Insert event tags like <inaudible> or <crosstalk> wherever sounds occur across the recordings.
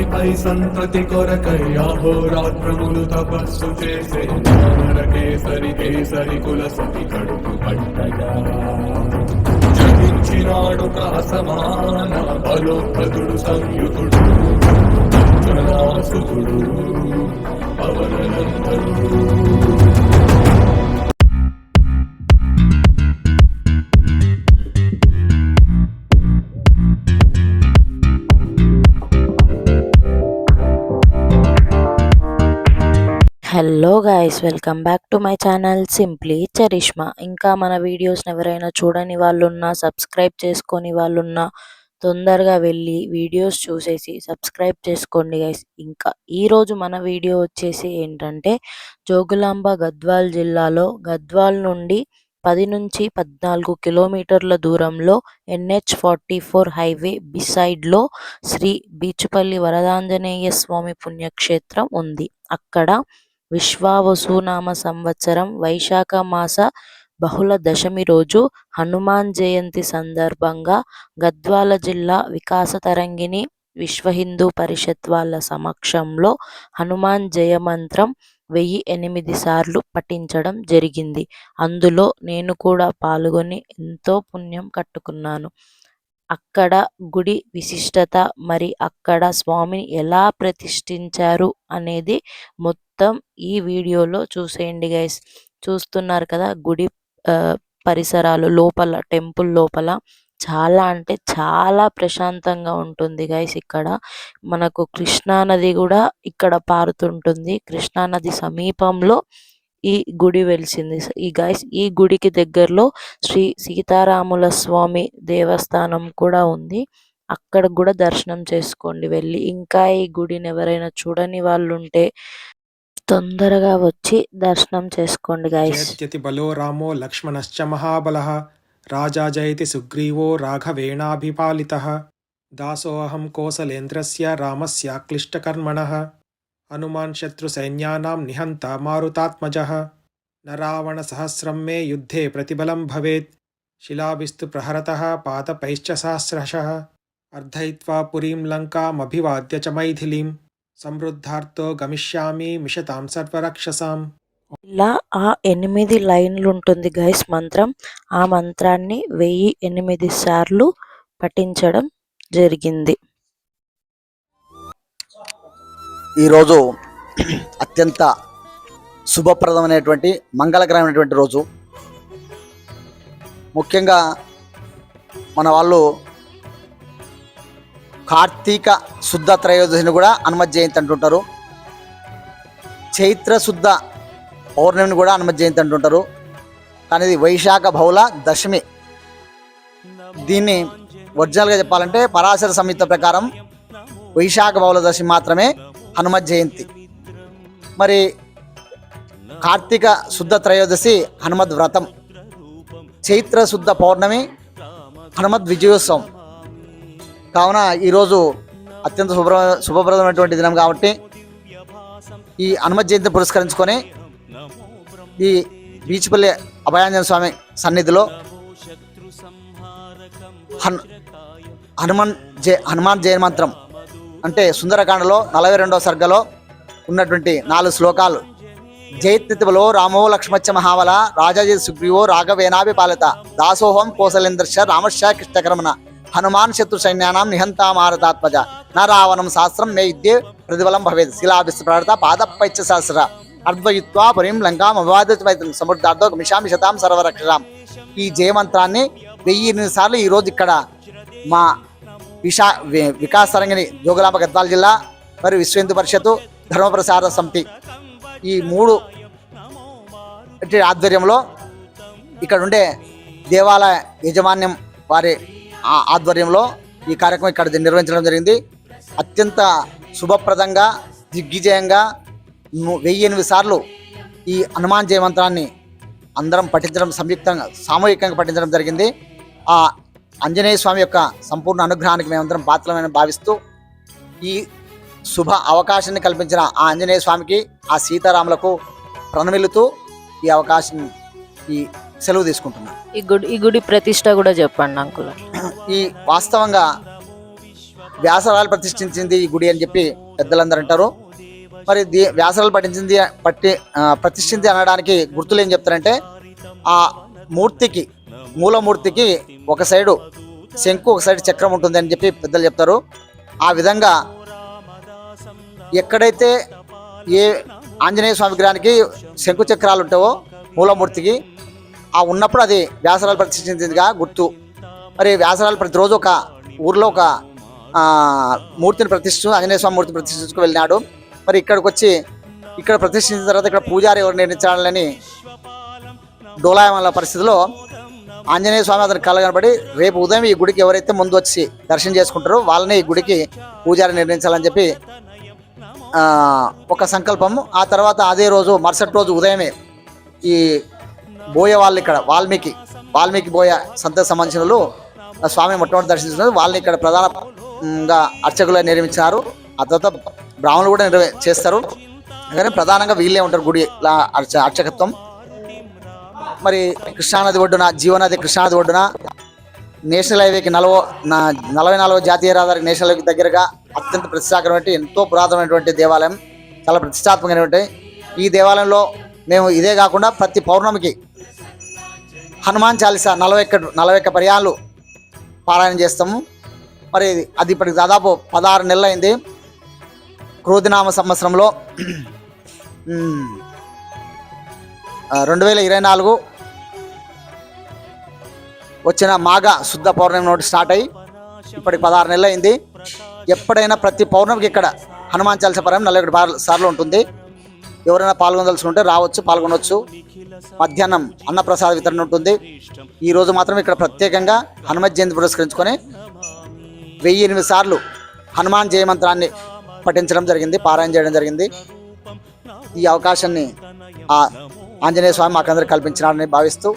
రాత్రిపై సంతతి కొరకై అహోరాత్రములు తపస్సు చేసే కేసరి కేసరి కుల సతి కడుపు పట్టగా జనించినాడు సమాన బలోపతుడు సంయుతుడు అంజనాసుతుడు పవనందరుడు hello guys welcome back to my channel simply charisma ఇంకా మన వీడియోస్ని ఎవరైనా చూడని వాళ్ళున్నా సబ్స్క్రైబ్ చేసుకొని వాళ్ళున్నా తొందరగా వెళ్ళి వీడియోస్ చూసేసి సబ్స్క్రైబ్ చేసుకోండి గైస్ ఇంకా ఈరోజు మన వీడియో వచ్చేసి ఏంటంటే జోగులాంబ గద్వాల్ జిల్లాలో గద్వాల్ నుండి పది నుంచి పద్నాలుగు కిలోమీటర్ల దూరంలో ఎన్హెచ్ ఫార్టీ ఫోర్ హైవే బిసైడ్లో శ్రీ బీచుపల్లి వరదాంజనేయ స్వామి పుణ్యక్షేత్రం ఉంది. అక్కడ విశ్వావసునామ సంవత్సరం వైశాఖ మాస బహుళ దశమి రోజు హనుమాన్ జయంతి సందర్భంగా గద్వాల జిల్లా వికాస తరంగిణి విశ్వ హిందూ పరిషత్ వాళ్ళ సమక్షంలో హనుమాన్ జయమంత్రం వెయ్యి ఎనిమిది సార్లు పఠించడం జరిగింది. అందులో నేను కూడా పాల్గొని ఎంతో పుణ్యం కట్టుకున్నాను. అక్కడ గుడి విశిష్టత మరి అక్కడ స్వామిని ఎలా ప్రతిష్ఠించారు అనేది మొత్తం ఈ వీడియోలో చూసేయండి గైస్ చూస్తున్నారు కదా గుడి పరిసరాలు లోపల టెంపుల్ లోపల చాలా అంటే చాలా ప్రశాంతంగా ఉంటుంది గైస్ ఇక్కడ. మనకు కృష్ణా నది కూడా ఇక్కడ పారుతుంటుంది. కృష్ణా నది సమీపంలో ఈ గుడి వెలిసింది. ఈ గైస్ ఈ గుడికి దగ్గరలో శ్రీ సీతారాముల స్వామి దేవస్థానం కూడా ఉంది. అక్కడ కూడా దర్శనం చేసుకోండి వెళ్ళి. ఇంకా ఈ గుడిని ఎవరైనా చూడని వాళ్ళు ఉంటే తొందరగా వచ్చి దర్శనం చేసుకోండి గాయస్. బలో రామో లక్ష్మణశ్చ మహాబల రాజా జయతి సుగ్రీవో రాఘవేణాభిపాలిత దాసోహం కోసలేంద్రస్య రామస్యాక్లిష్టకర్మణ. హనుమాన్ శత్రు సైన్యానాం నిహంత మారుతాత్మజ. నరావణ సహస్రం మే యుద్ధే ప్రతిబలం భవేత్. శిలాభిస్తు ప్రహరత పాదపైశ్చ సహస్రశ అర్ధయిత్వా పురీం లంకామభివాద్య చ మైథిలీం. సమృద్ధార్తో గమిష్యామి మిషతాం సర్వరక్షసాం. ఇలా ఆ ఎనిమిది లైన్లు ఉంటుంది గైస్ మంత్రం. ఆ మంత్రాన్ని వెయ్యి ఎనిమిది సార్లు పఠించడం జరిగింది. ఈరోజు అత్యంత శుభప్రదమైనటువంటి మంగళకరమైనటువంటి రోజు. ముఖ్యంగా మన వాళ్ళు కార్తీక శుద్ధ త్రయోదశిని కూడా హనుమత్ జయంతి అంటుంటారు. చైత్ర శుద్ధ పౌర్ణమిని కూడా హనుమత్ జయంతి అంటుంటారు. కానీ ఇది వైశాఖ బహుళ దశమి. దీన్ని ఒరిజినల్గా చెప్పాలంటే పరాశర సంహిత ప్రకారం వైశాఖ బహుళ దశమి మాత్రమే హనుమ జయంతి. మరి కార్తీక శుద్ధ త్రయోదశి హనుమద్ వ్రతం. చైత్ర శుద్ధ పౌర్ణమి హనుమద్ విజయోత్సవం. కావున ఈరోజు అత్యంత శుభ్ర శుభప్రదమైనటువంటి దినం కాబట్టి ఈ హనుమత్ జయంతిని పురస్కరించుకొని ఈ బీచ్పల్లి అభయాంజన స్వామి సన్నిధిలో హన్ హనుమాన్ జయ హనుమాన్ జయ మంత్రం అంటే సుందరకాండలో నలభై రెండవ సర్గలో ఉన్నటువంటి నాలుగు శ్లోకాలు. జయత్తిబలో రామో లక్ష్మచ్చ మహావల రాజాజీ సుగ్రీవో రాఘవేనాభి పాలిత దాసోహం కోసలేంద్రశ రామశ కృష్ణకర్మణ హనుమాన్ శత్రు సైన్యానం నిహంతా మారతాత్మజ నా రావణం శాస్త్రం మే యుద్ధే ప్రతిఫలం భవేది శిలాభిస్ ప్రార్థ పాదపైచ్చ సహస్ర అద్వయిత్వా పురీం లంకాం అభివాదిత సమృద్ధార్థో గమిషామి శతాం సర్వరక్షరాం ఈ జయమంత్రాన్ని వెయ్యి ఎనిమిది సార్లు ఈరోజు ఇక్కడ మా విశా వికాస్ తరంగిణి జోగులాంబ గద్వాల జిల్లా మరియు విశ్వ హిందూ పరిషత్తు ధర్మప్రసార సమితి. ఈ మూడు ఆధ్వర్యంలో ఇక్కడ ఉండే దేవాలయ యజమాన్యం వారి ఆ- ఆధ్వర్యంలో ఈ కార్యక్రమం ఇక్కడ నిర్వహించడం జరిగింది. అత్యంత శుభప్రదంగా దిగ్విజయంగా వెయ్యి ఎనిమిది సార్లు ఈ హనుమాన్ జయమంత్రాన్ని అందరం పఠించడం సంయుక్తంగా సామూహికంగా పఠించడం జరిగింది. ఆ ఆంజనేయ స్వామి యొక్క సంపూర్ణ అనుగ్రహానికి మేమందరం పాత్రమైన భావిస్తూ ఈ శుభ అవకాశాన్ని కల్పించిన ఆ ఆంజనేయ స్వామికి ఆ సీతారాములకు ప్రణమిల్లుతూ ఈ అవకాశం ఈ సెలవు తీసుకుంటున్నాను. ఈ గుడి ఈ గుడి ప్రతిష్ట కూడా చెప్పండి అంకుల్. ఈ వాస్తవంగా వ్యాసరాలు ప్రతిష్ఠించింది ఈ గుడి అని చెప్పి పెద్దలందరూ అంటారు. మరి దీ వ్యాసరాలు పఠించింది పట్టి ఆ, ప్రతిష్ఠించి అనడానికి గుర్తులు ఏం చెప్తారంటే ఆ మూర్తికి మూలమూర్తికి ఒక సైడు శంకు ఒక సైడ్ చక్రం ఉంటుంది అని చెప్పి పెద్దలు చెప్తారు. ఆ విధంగా ఎక్కడైతే ఏ ఆంజనేయ స్వామి విగ్రహానికి శంకు చక్రాలు ఉంటావో మూలమూర్తికి ఆ ఉన్నప్పుడు అది వ్యాసరాలు ప్రతిష్ఠించిందిగా గుర్తు. మరి వ్యాసరాలు ప్రతిరోజు ఒక ఊర్లో ఒక మూర్తిని ప్రతిష్ఠ ఆంజనేయ స్వామి మూర్తిని ప్రతిష్ఠించుకు వెళ్ళినాడు. మరి ఇక్కడికి వచ్చి ఇక్కడ ప్రతిష్ఠించిన తర్వాత ఇక్కడ పూజారి ఎవరు నిర్మించాలని డోలాయమల పరిస్థితిలో ఆంజనేయ స్వామి అతని కళ కనబడి రేపు ఉదయం ఈ గుడికి ఎవరైతే ముందు వచ్చి దర్శనం చేసుకుంటారో వాళ్ళని ఈ గుడికి పూజారి నిర్ణయించాలని చెప్పి ఒక సంకల్పం ఆ తర్వాత అదే రోజు మరుసటి రోజు ఉదయమే ఈ బోయ వాళ్ళు ఇక్కడ వాల్మీకి వాల్మీకి బోయ సంత సంబంధించిన వాళ్ళు ఆ మొట్టమొదటి దర్శించుకున్నారు. వాళ్ళని ఇక్కడ ప్రధానంగా అర్చకులు నిర్మించినారు ఆ తర్వాత బ్రాహ్మణులు కూడా నిర్వ చేస్తారు. కానీ ప్రధానంగా వీళ్ళే ఉంటారు గుడి లా అర్చ అర్చకత్వం. మరి కృష్ణానది ఒడ్డున జీవనది కృష్ణానది ఒడ్డున. నేషనల్ హైవేకి నలవ నా నలభై నాలుగో జాతీయ రహదారికి నేషనల్ హైవేకి దగ్గరగా అత్యంత ప్రతిష్టాకరమైన ఎంతో పురాతనమైనటువంటి దేవాలయం. చాలా ప్రతిష్టాత్మకమైనటువంటి. ఈ దేవాలయంలో మేము ఇదే కాకుండా ప్రతి పౌర్ణమికి హనుమాన్ చాలీసా నలభై ఒక్క నలభై ఒక్క పర్యాలు పారాయణ చేస్తాము. మరి అది ఇప్పటికి దాదాపు పదహారు నెలలైంది. క్రోధినామ సంవత్సరంలో. <clears throat> రెండు వేల ఇరవై నాలుగు వచ్చిన మాఘ శుద్ధ పౌర్ణమి నోటి స్టార్ట్ అయ్యి ఇప్పటికి పదహారు నెలలు అయింది ఎప్పుడైనా ప్రతి పౌర్ణమికి ఇక్కడ హనుమాన్ చాలీసా నలభై ఒకటి సార్లు ఉంటుంది. ఎవరైనా పాల్గొనదలుచుకుంటే రావచ్చు పాల్గొనవచ్చు మధ్యాహ్నం అన్నప్రసాద వితరణ ఉంటుంది. ఈ రోజు మాత్రం ఇక్కడ ప్రత్యేకంగా హనుమత్ జయంతి పురస్కరించుకొని వెయ్యి ఎనిమిది సార్లు హనుమాన్ జయమంత్రాన్ని పఠించడం జరిగింది పారాయణ చేయడం జరిగింది. ఈ అవకాశాన్ని ఆ ఆంజనేయ స్వామి మాకందరికి కల్పించినాడని భావిస్తూ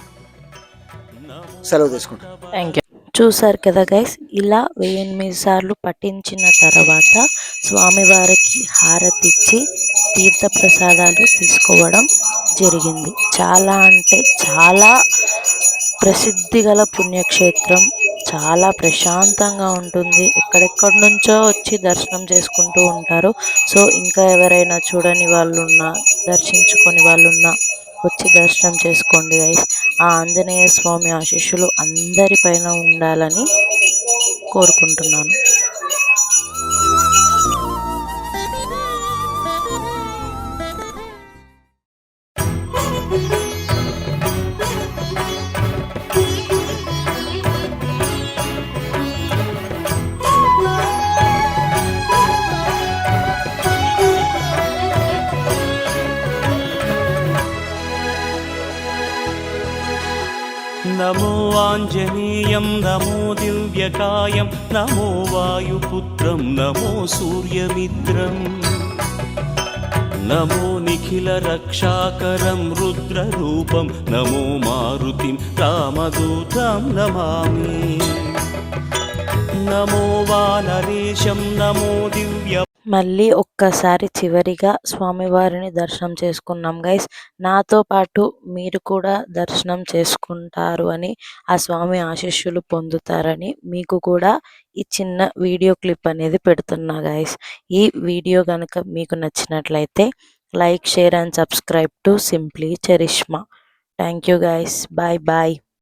సెలవు తీసుకుంటాం. థ్యాంక్ యూ చూసారు కదా గైస్ ఇలా వెయ్యి సార్లు పఠించిన తర్వాత స్వామివారికి హారతిచ్చి తీర్థ ప్రసాదాలు తీసుకోవడం జరిగింది. చాలా అంటే చాలా ప్రసిద్ధి గల పుణ్యక్షేత్రం చాలా ప్రశాంతంగా ఉంటుంది. ఎక్కడెక్కడి నుంచో వచ్చి దర్శనం చేసుకుంటూ ఉంటారు. సో ఇంకా ఎవరైనా చూడని వాళ్ళు ఉన్నా దర్శించుకొని వాళ్ళు ఉన్నా వచ్చి దర్శనం చేసుకోండి గైస్ ఆ ఆంజనేయ స్వామి ఆశీస్సులు అందరిపైన ఉండాలని కోరుకుంటున్నాను. नमो आञ्जनेयं नमो दिव्यकायं नमो वायुपुत्रं नमो सूर्यमित्रम् नमो निखिलरक्षाकरं रुद्ररूपं नमो मारुतिं रामदूतं नमामि नमो वानरेशं नमो दिव्य మళ్ళీ ఒక్కసారి చివరిగా స్వామివారిని దర్శనం చేసుకున్నాం. గైస్ నాతో పాటు మీరు కూడా దర్శనం చేసుకుంటారు అని ఆ స్వామి ఆశీస్సులు పొందుతారని మీకు కూడా ఈ చిన్న వీడియో క్లిప్ అనేది పెడుతున్నా గైస్. ఈ వీడియో కనుక మీకు నచ్చినట్లయితే like share and subscribe to simply charisma. Thank you guys. Bye bye.